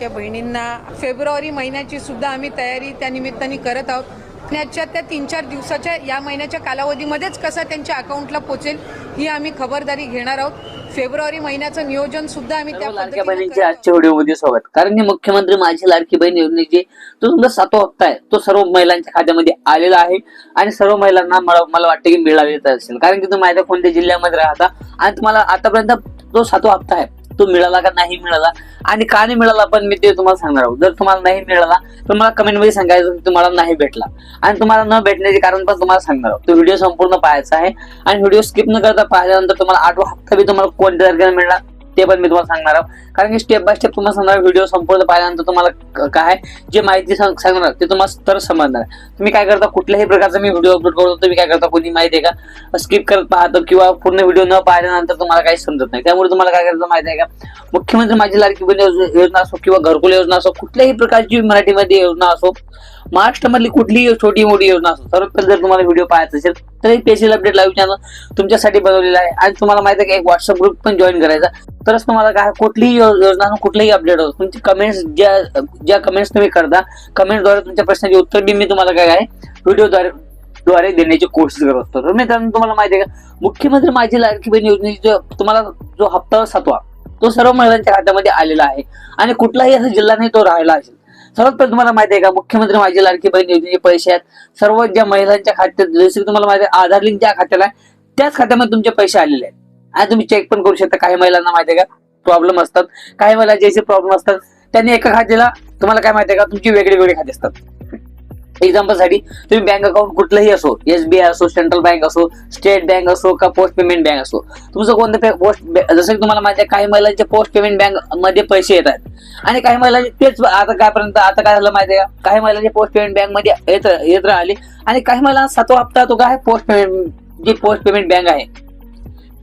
त्या बहिणींना फेब्रुवारी महिन्याची सुद्धा आम्ही तयारी त्या निमित्ताने करत आहोत. महिन्याच्या त्या तीन चार दिवसाच्या या महिन्याच्या कालावधीमध्येच कसा त्यांच्या अकाउंटला पोचेल ही आम्ही खबरदारी घेणार आहोत. फेब्रुवारी महिन्याचं नियोजन सुद्धा आम्ही त्या लाडक्या बहिणींचे. आजच्या व्हिडिओमध्ये स्वागत. कारण की मुख्यमंत्री माझी लाडकी बहीण योजनेचे तो तुमचा सातवा हप्ता आहे तो सर्व महिलांच्या खात्यामध्ये आलेला आहे आणि सर्व महिलांना मला मला वाटतं की मिळालेच असेल. कारण की तुम्ही आहे कोणत्या जिल्ह्यामध्ये राहता आणि तुम्हाला आतापर्यंत तो सातवा हप्ता आहे. तो मिळाला का नाही मिळाला? आणि का नाही मिळाला पण मी ते तुम्हाला सांगणार आहोत. जर तुम्हाला नाही मिळाला तर मला कमेंटमध्ये सांगायचं की तुम्हाला नाही भेटला. आणि तुम्हाला न भेटण्याचे कारण पण तुम्हाला सांगणार आहोत. तो व्हिडिओ संपूर्ण पाहायचा आहे. आणि व्हिडिओ स्किप न करता पाहिल्यानंतर तुम्हाला आठवा हप्ता बी तुम्हाला कोणत्या तारखेला मिळणार? ते पण मी तुम्हाला सांगणार आहोत कारण की स्टेप बाय स्टेप तुम्हाला सांगणार व्हिडिओ संपूर्ण पाहिल्यानंतर तुम्हाला काय जे माहिती सांगणार ते तुम्हाला तर समजणार. तुम्ही काय करता कुठल्याही प्रकारचा मी व्हिडिओ अपलोड करतो तुम्ही काय करता कोणी माहिती आहे का? स्किप करत पाहतो किंवा पूर्ण व्हिडिओ न पाहिल्यानंतर तुम्हाला काही समजत नाही. त्यामुळे तुम्हाला काय करायचं माहिती आहे का? मुख्यमंत्री माझी लाडकी योजना असो किंवा घरकुल योजना असो कुठल्याही प्रकारची मराठीमध्ये योजना असो महाराष्ट्रामधली कुठलीही छोटी मोठी योजना असो सर्वात जर तुम्हाला व्हिडिओ पाहायचा असेल तर एक स्पेशल अपडेट लाईव्ह चॅनल तुमच्यासाठी बनवलेला आहे. आणि तुम्हाला माहिती आहे की एक व्हॉट्सअप ग्रुप पण जॉईन करायचा. तरच तुम्हाला काय कुठलीही योजना असो, कुठलीही अपडेट होतो तुमची कमेंट्स ज्या ज्या कमेंट्स तुम्ही करता कमेंटद्वारे तुमच्या प्रश्नाचे उत्तर बी मी तुम्हाला काय आहे व्हिडिओद्वारे द्वारे देण्याची कोशिश करत असतो. तर मित्रांनो तुम्हाला माहिती आहे का मुख्यमंत्री माझी लाडकी बहीण योजनेची जो तुम्हाला जो हप्ता सातवा तो सर्व महिलांच्या खात्यामध्ये आलेला आहे. आणि कुठलाही असा जिल्हा नाही तो राहिला असेल. सर्वात पहिले तुम्हाला माहिती आहे का मुख्यमंत्री माझी लाडकी बहीण योजनेचे पैसे आहेत. सर्व ज्या महिलांच्या खात्यात जसे की तुम्हाला माहिती आहे आधार लिंक ज्या खात्याला आहे त्याच खात्यामध्ये तुमचे पैसे आलेले आहेत. आणि तुम्ही चेक पण करू शकता. काही महिलांना माहिती आहे का प्रॉब्लेम असतात. काही महिला ज्याचे प्रॉब्लेम असतात त्यांनी एका खात्याला तुम्हाला काय माहिती आहे का तुमची वेगळी वेगळी खाते असतात. एक्झाम्पलसाठी तुम्ही बँक अकाउंट कुठलंही असो एसबीआय असो सेंट्रल बँक असो स्टेट बँक असो का पोस्ट पेमेंट बँक असो तुमचं कोणतं पोस्ट जसं की तुम्हाला माहिती आहे काही महिलांचे पोस्ट पेमेंट बँकमध्ये पैसे येतात. आणि काही महिलांचे तेच आता कायपर्यंत आता काय झालं माहिती आहे काही महिलांचे पोस्ट पेमेंट बँकमध्ये येत येत राहिले आणि काही महिला सातवा हप्ता तो काय? पोस्ट पेमेंट जी पोस्ट पेमेंट बँक आहे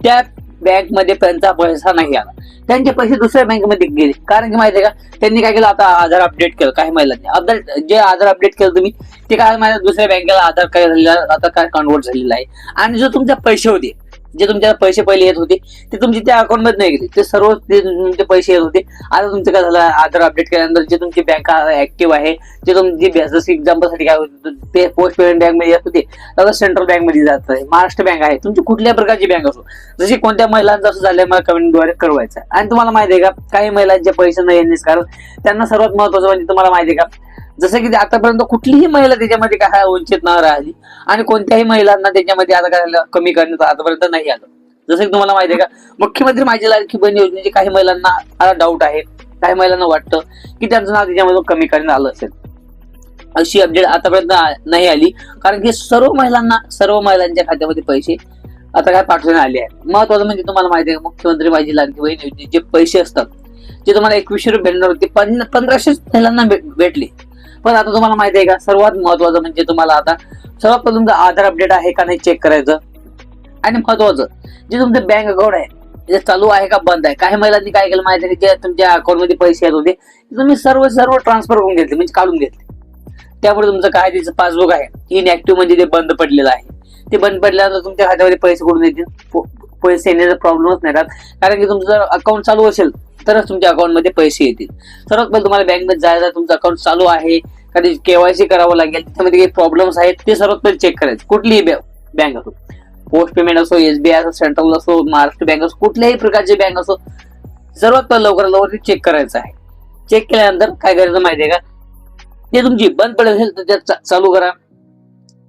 त्या बँकमध्ये त्यांचा पैसा नाही आला. त्यांचे पैसे दुसऱ्या बँकेमध्ये गेले. कारण की माहिती आहे का त्यांनी काय केलं आता आधार अपडेट केलं काही महिलांनी आधार जे आधार अपडेट केलं तुम्ही ते काय माहिती दुसऱ्या बँकेला आधार काय झालेला आता काय कन्वर्ट झालेला आहे. आणि जो तुमचे पैसे होते जे तुमच्या पैसे पहिले येत होते ते तुमचे त्या अकाउंटमध्ये नाही गेले. ते सर्व तुमचे पैसे येत होते. आता तुमचं काय झालं? आधार अपडेट केल्यानंतर जे तुमची बँक ऍक्टिव्ह आहे जे तुमची जसं एक्झाम्पलसाठी काय होते ते पोस्ट पेमेंट बँकमध्ये येत होते आता सेंट्रल बँकमध्ये जात आहे महाराष्ट्र बँक आहे. तुमची कुठल्या प्रकारची बँक असो जशी कोणत्या महिलांचं असं झालं मला कमेंटद्वारे कळवायचं आहे. आणि तुम्हाला माहिती आहे का काही महिलांचे पैसे नाही येण्यास कारण त्यांना सर्वात महत्वाचं म्हणजे तुम्हाला माहिती आहे का जसं की आतापर्यंत कुठलीही महिला त्याच्यामध्ये काय वंचित न राहिली. आणि कोणत्याही महिलांना त्याच्यामध्ये आता काय कमी करण्यात आतापर्यंत नाही आलं. जसं की तुम्हाला माहिती आहे का मुख्यमंत्री माझी लाडकी बहीण योजनेचे काही महिलांना आता डाऊट आहे. काही महिलांना वाटतं की त्यांचं नाव त्याच्यामध्ये कमी करण्यात आलं असेल. अशी अपडेट आतापर्यंत नाही आली. कारण की सर्व महिलांना सर्व महिलांच्या खात्यामध्ये पैसे आता काय पाठवण्यात आले आहेत. महत्वाचं म्हणजे तुम्हाला माहिती आहे का, मुख्यमंत्री माझी लाडकी बहीण योजनेचे जे पैसे असतात जे तुम्हाला एकवीसशे रुपये भेटणार होते पंधराशे पंधराशेच महिलांना भेटले. पण आता तुम्हाला माहिती आहे का सर्वात महत्वाचं म्हणजे तुम्हाला आता सर्वात प्रथम तुमचं आधार अपडेट आहे का नाही चेक करायचं. आणि महत्वाचं जे तुमचं बँक अकाउंट आहे जे चालू आहे का बंद आहे काही महिलांनी काय केलं माहिती जे तुमच्या अकाउंटमध्ये पैसे येत होते तुम्ही सर्व सर्व ट्रान्सफर करून घेतले म्हणजे काढून घेतले. त्यामुळे तुमचं काय त्याचं पासबुक आहे इनऍक्टिव्ह म्हणजे ते बंद पडलेलं आहे. ते बंद पडल्यानंतर तुमच्या खात्यामध्ये पैसे कुठून येतील? पैसे येण्याचा प्रॉब्लेमच नाही राहत. कारण की तुमचं जर अकाउंट चालू असेल तरच तुमच्या अकाउंटमध्ये पैसे येतील. सर्वात पहिले तुम्हाला बँकमध्ये जायचं तुमचं अकाउंट चालू आहे कधी केवायसी करावं लागेल त्याच्यामध्ये काही प्रॉब्लेम्स आहेत ते सर्वात पहिले चेक करायचे. कुठलीही बँक असो. पोस्ट पेमेंट असो एसबीआय असो सेंट्रल असो महाराष्ट्र बँक असो कुठल्याही प्रकारची बँक असो सर्वात पहिले लवकरात लवकर चेक करायचं आहे. चेक केल्यानंतर काय करायचं माहिती आहे का? ते तुमची बंद पडत असेल तर त्यात चालू करा.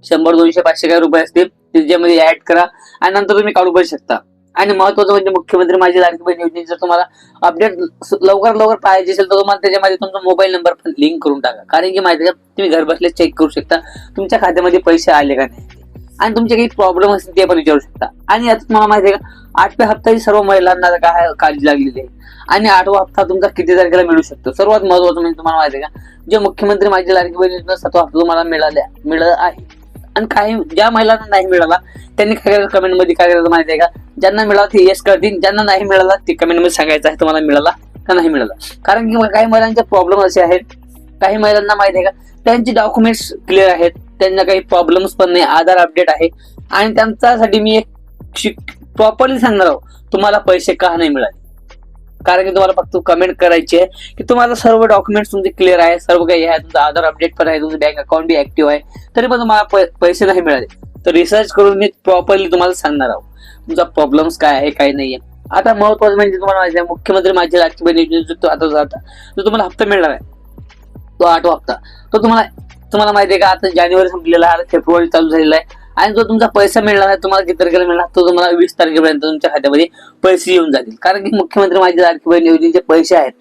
शंभर दोनशे पाचशे काय रुपये असतील ते त्याच्यामध्ये ऍड करा. आणि नंतर तुम्ही काढू पण शकता. आणि महत्वाचं म्हणजे मुख्यमंत्री माझी लाडकी बहीण योजनेची जर तुम्हाला अपडेट लवकर लवकर पाहिजे असेल तर तुम्हाला त्याच्यामध्ये तुमचा मोबाईल नंबर पण लिंक करून टाका. कारण की माहिती तुम्ही घर बसल्या चेक करू शकता तुमच्या खात्यामध्ये पैसे आले का नाही? आणि तुमचे काही प्रॉब्लेम असतील ते पण विचारू शकता. आणि आता तुम्हाला माहिती आहे का आठव्या हप्त्याची सर्व महिलांना काय काळजी लागलेली आहे? आणि आठवा हप्ता तुमचा किती तारखेला मिळू शकतो? सर्वात महत्वाचं म्हणजे तुम्हाला माहिती आहे का जे मुख्यमंत्री माझी लाडकी बहीण योजना सातवा हप्ता तुम्हाला मिळाल्या मिळत आहे आणि काही ज्या महिलांना नाही मिळाला त्यांनी काय करायचं कमेंटमध्ये काय करायचं माहिती आहे का? ज्यांना मिळाला ते येस करतील ज्यांना नाही मिळाला ते कमेंटमध्ये सांगायचं आहे तुम्हाला मिळाला का नाही मिळाला? कारण की काही महिलांचे प्रॉब्लेम असे आहेत काही महिलांना माहिती आहे का त्यांचे डॉक्युमेंट्स क्लिअर आहेत त्यांना काही प्रॉब्लेम्स पण नाही आधार अपडेट आहे. आणि त्यांच्यासाठी मी एक प्रॉपरली सांगणार आहोत तुम्हाला पैसे का नाही मिळाले? कारण की तुम्हाला फक्त कमेंट करायची आहे की तुम्हाला सर्व डॉक्युमेंट्स तुमचे क्लिअर आहे सर्व काही आहे तुमचं आधार अपडेट पण आहे तुमचं बँक अकाउंट बी ऍक्टिव्ह आहे तरी पण तुम्हाला पै- पैसे नाही मिळाले. तर रिसर्च करून मी प्रॉपरली तुम्हाला सांगणार आहोत. तुमचा प्रॉब्लेम्स काय आहे काय आहे. आता महत्वाचं म्हणजे तुम्हाला माहिती आहे मुख्यमंत्री माझी राजकीय बहिणी जो आता जाता. जो तुम्हाला हप्ता मिळणार आहे. तो आठवा हप्ता. तो तुम्हाला तुम्हाला माहिती आहे का आता जानेवारी संपलेला आहे फेब्रुवारी चालू झालेला आहे. आणि जो तुमचा पैसा मिळणार आहे तुम्हाला किती तारखेला मिळणार तो तुम्हाला वीस तारखेपर्यंत तुमच्या खात्यामध्ये पैसे येऊन जातील. कारण की मुख्यमंत्री माझी लाडकी बहीण योजनेचे पैसे आहेत.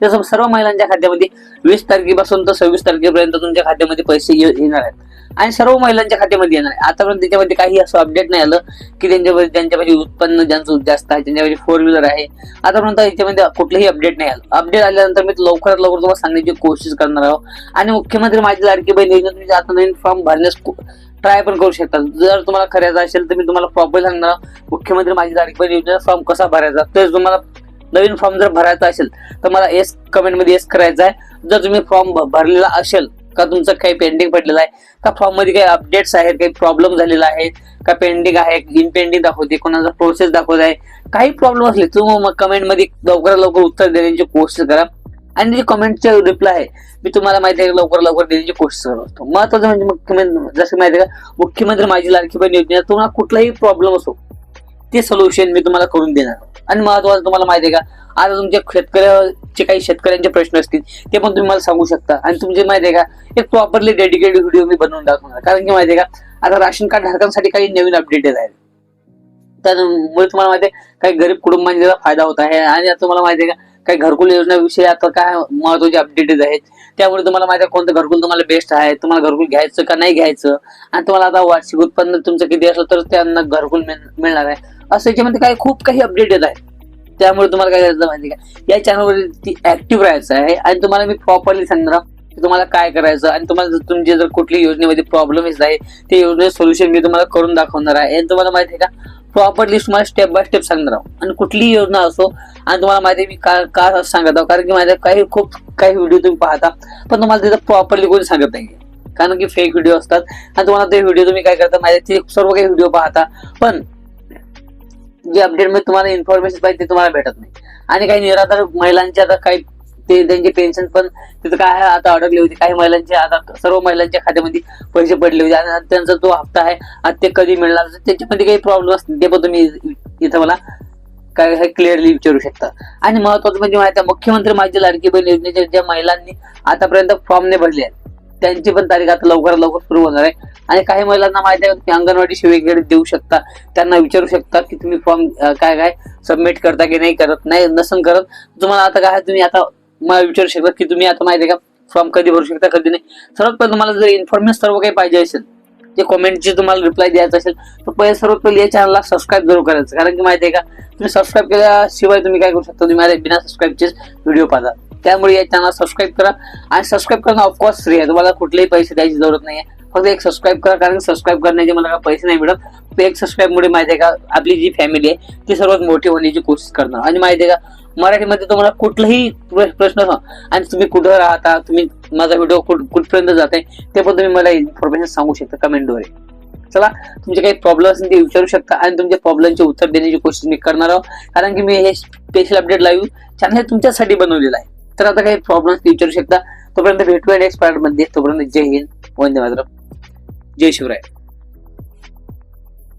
ते सर्व- महिलांच्या खात्यामध्ये वीस तारखेपासून तर सव्वीस तारखेपर्यंत तुमच्या खात्यामध्ये पैसे येणार आहेत. आणि सर्व महिलांच्या खात्यामध्ये येणार आहे आतापर्यंत त्याच्यामध्ये काही असं अपडेट नाही आलं की त्यांच्यामध्ये त्यांच्यापाशी उत्पन्न ज्यांचं जास्त आहे. त्यांच्यापाशी फोर व्हीलर आहे. आतापर्यंत याच्यामध्ये कुठलंही अपडेट नाही आलं. अपडेट आल्यानंतर मी लवकरात लवकर तुम्हाला सांगण्याची कोशिश करणार आहोत आणि मुख्यमंत्री माझी लाडकी बहीण योजना तुम्ही आता नवीन फॉर्म भरण्यास ट्राय पण करू शकता. जर तुम्हाला करायचं असेल तर मी तुम्हाला प्रॉपर सांगणार मुख्यमंत्री माझी तारीख पण योजना फॉर्म कसा भरायचा? तर तुम्हाला नवीन फॉर्म जर भरायचा असेल तर मला येस कमेंटमध्ये एस येस करायचा आहे जर तुम्ही फॉर्म भरलेला असेल का तुमचं काही पेंडिंग पडलेलं आहे का फॉर्ममध्ये काही अपडेट्स आहेत काही प्रॉब्लेम झालेला आहे का पेंडिंग आहे इनपेंडिंग दाखवते कोणाचा प्रोसेस दाखवत आहे काही प्रॉब्लेम असले तुम्ही मग कमेंटमध्ये लवकरात लवकर उत्तर देण्याची कोशिश करा. आणि जे कमेंटचे रिप्लाय आहे मी तुम्हाला माहिती आहे लवकर लवकर देण्याची कोशिश करत. असतो महत्वाचं म्हणजे मुख्यमंत्री जसं माहिती आहे का मुख्यमंत्री माझी लाडकी बहीण योजना तुम्हाला कुठलाही प्रॉब्लेम असो ते सोल्युशन मी तुम्हाला करून देणार. आणि महत्वाचं तुम्हाला माहिती आहे का आता तुमच्या शेतकऱ्याचे काही शेतकऱ्यांचे प्रश्न असतील ते पण तुम्ही मला सांगू शकता. आणि तुमचे माहिती आहे का एक प्रॉपरली डेडिकेटेड व्हिडिओ मी बनवून दाखवणार कारण की माहिती आहे का आता राशन कार्ड धारकांसाठी काही नवीन अपडेटेड आहेत त्यामुळे तुम्हाला माहिती आहे काही गरीब कुटुंबांचा फायदा होत आहे. आणि आता तुम्हाला माहिती आहे का काही घरकुल योजनाविषयी आता काय महत्त्वाचे अपडेटेज आहेत? त्यामुळे तुम्हाला माहिती कोणतं घरकुल तुम्हाला बेस्ट आहे? तुम्हाला घरकुल घ्यायचं का नाही घ्यायचं? आणि तुम्हाला आता वार्षिक उत्पन्न तुमचं किती असलं तर त्यांना घरकुल मिळणार आहे. असं याच्यामध्ये काही खूप काही अपडेट येत आहेत. त्यामुळे तुम्हाला काय करायचं माहिती का? या चॅनलवर ती ऍक्टिव्ह राहायचं आहे. आणि तुम्हाला मी प्रॉपरली सांगणार की तुम्हाला काय करायचं? आणि तुम्हाला तुमचे जर कुठली योजनेमध्ये प्रॉब्लेम येत आहे ते योजने सोल्युशन मी तुम्हाला करून दाखवणार आहे. आणि तुम्हाला माहिती आहे का? प्रॉपरली तुम्हाला स्टेप बाय स्टेप सांगणार आहोत. आणि कुठलीही योजना असो आणि तुम्हाला माहिती आहे मी का का सांगत आहोत? कारण की माझ्या काही खूप काही व्हिडिओ तुम्ही पाहता पण तुम्हाला त्याचं प्रॉपरली कोणी सांगत नाही कारण की फेक व्हिडिओ असतात. आणि तुम्हाला ते व्हिडिओ तुम्ही काय करता माझ्या ते सर्व काही व्हिडिओ पाहता. पण जे अपडेटमध्ये तुम्हाला इन्फॉर्मेशन पाहिजे ते तुम्हाला भेटत नाही. आणि काही निराधार महिलांचे आता काही ते त्यांचे पेन्शन पण तिथं काय आहे, आता अडकले होती काही महिलांचे आता सर्व महिलांच्या खात्यामध्ये पैसे पडले होते. आणि त्यांचा जो हप्ता आहे आता ते कधी मिळणार? त्याच्यामध्ये काही प्रॉब्लेम असतील. ते पण तुम्ही इथं मला काय हे क्लिअरली विचारू शकता. आणि महत्वाचं म्हणजे माहिती आहे मुख्यमंत्री माझी लाडकी बहीण योजनेच्या ज्या महिलांनी आतापर्यंत फॉर्म ने भरले आहेत त्यांची पण तारीख आता लवकरात लवकर सुरू होणार आहे. आणि काही महिलांना माहिती आहे तुम्ही अंगणवाडी सेविकेकडे देऊ शकता. त्यांना विचारू शकता की तुम्ही फॉर्म काय काय सबमिट करता की नाही करत. नाही नसन करत. तुम्हाला आता काय आहे, तुम्ही आता मला विचारू शकता की तुम्ही आता माहिती का फॉर्म कधी भरू शकता कधी नाही. सर्वात पहिले तुम्हाला जर इन्फॉर्मेशन सर्व काही पाहिजे असेल जे कमेंटचे तुम्हाला रिप्लाय द्यायचा असेल तर पहिले सर्वात पहिले या चॅनलला सबस्क्राईब जरूर करायचं. कारण की माहिती आहे का तुम्ही सबस्क्राईब केल्याशिवाय तुम्ही काय करू शकता? तुम्ही माझ्या बिना सबस्क्राईबचेच व्हिडिओ पाहता. त्यामुळे या चॅनल सबस्क्राईब करा. आणि सबस्क्राईब करणं ऑफकोर्स फ्री आहे. तुम्हाला कुठलेही पैसे द्यायची जरूरत नाही आहे फक्त एक सबस्क्राईब करा कारण सबस्क्राईब करण्याचे मला काय पैसे नाही मिळत. एक सबस्क्राईबमुळे माहिती आहे का आपली जी फॅमिली आहे ती सर्वात मोठी होण्याची कोशिश करणार. आणि माहिती आहे का मराठीमध्ये तुम्हाला कुठलाही प्रश्न आणि तुम्ही कुठं राहता तुम्ही माझा व्हिडिओ कुठपर्यंत जाते ते पण तुम्ही मला इन्फॉर्मेशन सांगू शकता कमेंटद्वारे चला तुमचे काही प्रॉब्लेम असेल ते विचारू शकता आणि तुमच्या प्रॉब्लेमचे उत्तर देण्याची कोशिश मी करणार आहोत. कारण की मी हे स्पेशल अपडेट लाईव्ह चॅनल तुमच्यासाठी बनवलेलं आहे. तर आता काही प्रॉब्लेम्स विचारू शकता. तोपर्यंत भेटूया नेक्स्ट पार्टमध्ये तोपर्यंत जय हिंद. वंदे मातरम. जय शिवराय.